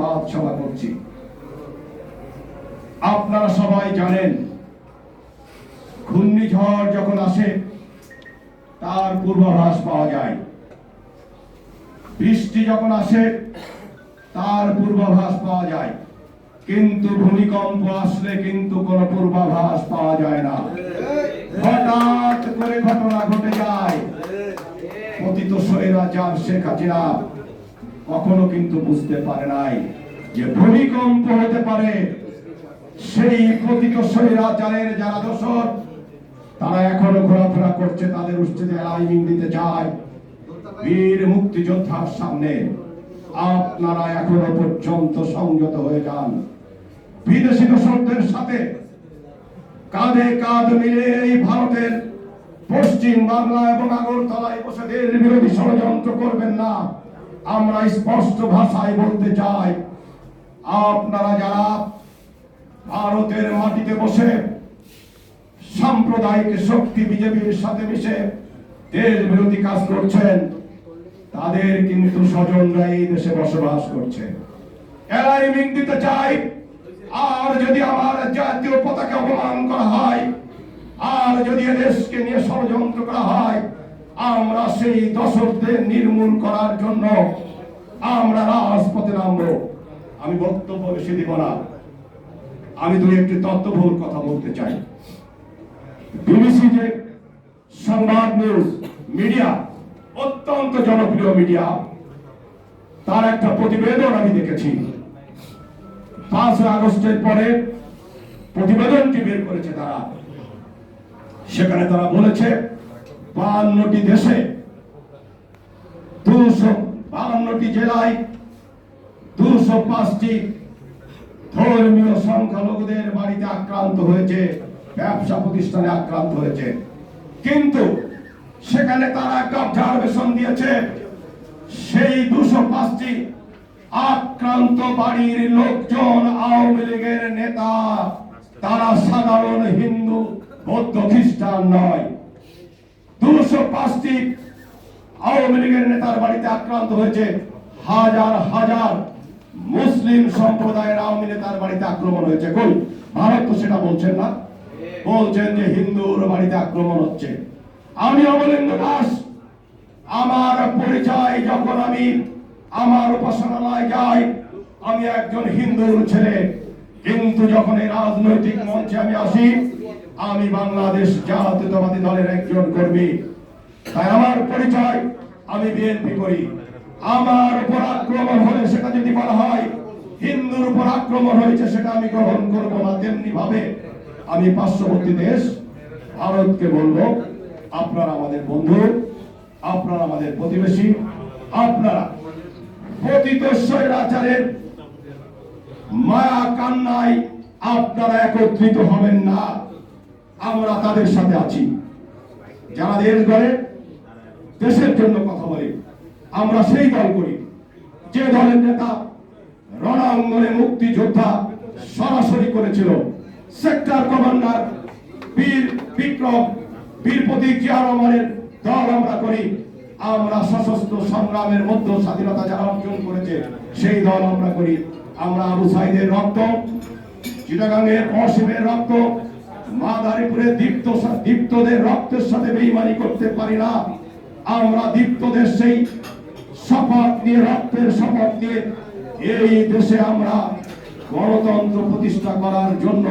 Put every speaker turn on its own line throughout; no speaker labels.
প্রতিবাদ সভা করছি। আপনারা সবাই জানেন, ঘূর্ণিঝড় যখন আসে, তার পূর্বাভাস পাওয়া যায়। বৃষ্টি যখন আসে, তার পূর্বাভাস পাওয়া যায়। কিন্তু ভূমিকম্প আসলে কিন্তু কোনো পূর্বাভাস পাওয়া যায় না। হঠাৎ করে ঘটনা ঘটে যায়। পতিত স্বৈরাচার শেখ হাসিনা কখনো কিন্তু বুঝতে পারে নাই যে ভূমিকম্প হতে পারে। সেই পতিত স্বৈরাচারের যারা দোষর, তারা এখনও ঘোরাফেরা করছে, তাদের উচ্ছেদে লাইনিং দিতে চায়। বীর মুক্তিযোদ্ধার সামনে আপনারা এখনও পর্যন্ত সংযত হয়ে যান। বিদেশি দোষরদের সাথে কাঁধে কাঁধ মিলে এই ভারতের পশ্চিম বাংলা এবং আগরতলায় বসে বিরোধী ষড়যন্ত্র করবেন না। আমরা স্পষ্ট ভাষায় বলতে চাই, আপনারা যারা ভারতের মাটিতে বসে সাম্প্রদায়িক শক্তি বিজেপির সাথে মিশে দেশ বিরোধী কাজ করছেন, তাদের কিন্তু স্বজনরা এই দেশে বসবাস করছে। এরাই মিন দিতে চাই, আর যদি আমার জাতীয় পতাকা অপমান করা হয়, আর যদি দেশকে নিয়ে ষড়যন্ত্র করা হয় আমরা সেই দশকদের নির্মূল করার জন্য আমরা রাজপথে নামবো। আমি বক্তব্য বেশি দিব না। আমি দুই একটি তত্ত্ববহুল কথা বলতে চাই। বিবিসি যে সংবাদ নিউজ, মিডিয়া, অত্যন্ত জনপ্রিয় মিডিয়া, তার একটা প্রতিবেদন আমি দেখেছি। পাঁচই আগস্টের পরে প্রতিবেদনটি বের করেছে তারা। সেখানে তারা বলেছে বাহান্নটি দেশে, দুশো বাহান্নটি জেলায়, দুশো পাঁচটি ধর্মীয় সংখ্যালঘুদের বাড়িতে আক্রান্ত হয়েছে, ব্যবসা প্রতিষ্ঠানে আক্রান্ত হয়েছে। কিন্তু সেখানে তারা একটা অবজারভেশন দিয়েছে, সেই দুশো পাঁচটি আক্রান্ত বাড়ির লোকজন আওয়ামী লীগের নেতা, তারা সাধারণ হিন্দু, বৌদ্ধ খ্রিস্টান নয়। দুশো পাঁচটি আওয়ামী লীগের নেতার বাড়িতে আক্রান্ত হয়েছে হাজার হাজার মুসলিম সম্প্রদায়ের আওয়ামী নেতার বাড়িতে আক্রমণ হয়েছে। কই? ভারত তো সেটা বলছেন না। বলছেন যে হিন্দুর বাড়িতে আক্রমণ হচ্ছে। আমি দাস। আমার পরিচয় যখন আমি আমার উপাসনালয় যাই, আমি একজন হিন্দুর ছেলে। কিন্তু যখন এই রাজনৈতিক মঞ্চে আমি আসি, আমি বাংলাদেশ জাতীয়তাবাদী দলের একজন কর্মী। তাই আমার পরিচয় আমি বিএনপি করি। আমার উপর আক্রমণ হলে সেটা যদি বলা হয়, হিন্দুর উপর আক্রমণ হয়েছে সেটা আমি গ্রহণ করব না তেমনি ভাবে আমি পার্শ্ববর্তী দেশ, ভারতকে বলব, আপনারা আমাদের বন্ধু, আপনারা আমাদের প্রতিবেশী, আপনারা পতিত স্বৈরাচারের মায়া কান্নায় আপনারা একত্রিত হবেন না। আমরা তাদের সাথে আছি। যারা দেশ গড়ে দেশের জন্য কথা বলে। আমরা সেই দল করি। যে দলের নেতা রণাঙ্গনে মুক্তিযোদ্ধা সরাসরি করেছিল। সেক্টর কমান্ডার বীর বিক্রম বীর প্রতীক জিয়া রহমানের দল আমরা করি। আমরা সশস্ত্র সংগ্রামের মধ্যে স্বাধীনতা যারা অর্জন করেছে, সেই দল আমরা করি। আমরা আবু সাইদের রক্ত চিটাগাঙ্গের অসীমের রক্ত, মাদারীপুরের দীপ্ত দীপ্তদের রক্তের সাথে বেইমানি করতে পারি না। আমরা দীপ্তদের সেই শপথ নিয়ে, রক্তের শপথ নিয়ে এই দেশে আমরা গণতন্ত্র প্রতিষ্ঠা করার জন্য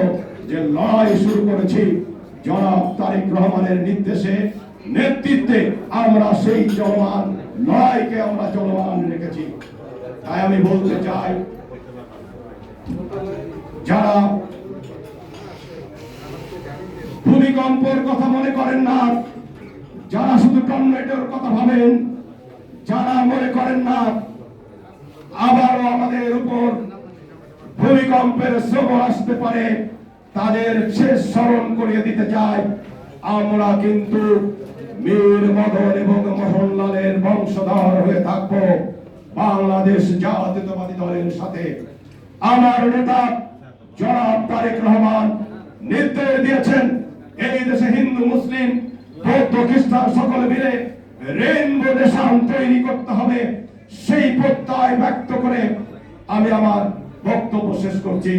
যে লড়াই শুরু করেছি, জনাব তারেক রহমানের নির্দেশে, নেতৃত্বে আমরা সেই চলমান লড়াইকে আমরা চলমান রেখেছি। তাই আমি বলতে চাই, যারা ভূমিকম্পের কথা মনে করেন না যারা শুধু টর্নেডোর কথা ভাবেন, যারা মনে করেন না, আবারও আমাদের উপর ভূমিকম্পের শ্রবণ আসতে পারে, তাদের শেষ স্মরণ করিয়ে দিতে চাই। আমরা কিন্তু মীর মদন এবং মোহনলালের বংশধর হয়ে থাকব বাংলাদেশ জাতীয়তাবাদী দলের সাথে। আমার নেতা জনাব তারেক রহমান নির্দেশ দিয়েছেন, এই দেশে হিন্দু, মুসলিম বৌদ্ধ খ্রিস্টান সকলে মিলে রেনবো নেশান তৈরি করতে হবে, সেই প্রত্যয় ব্যক্ত করে আমি আমার বক্তব্য শেষ করছি।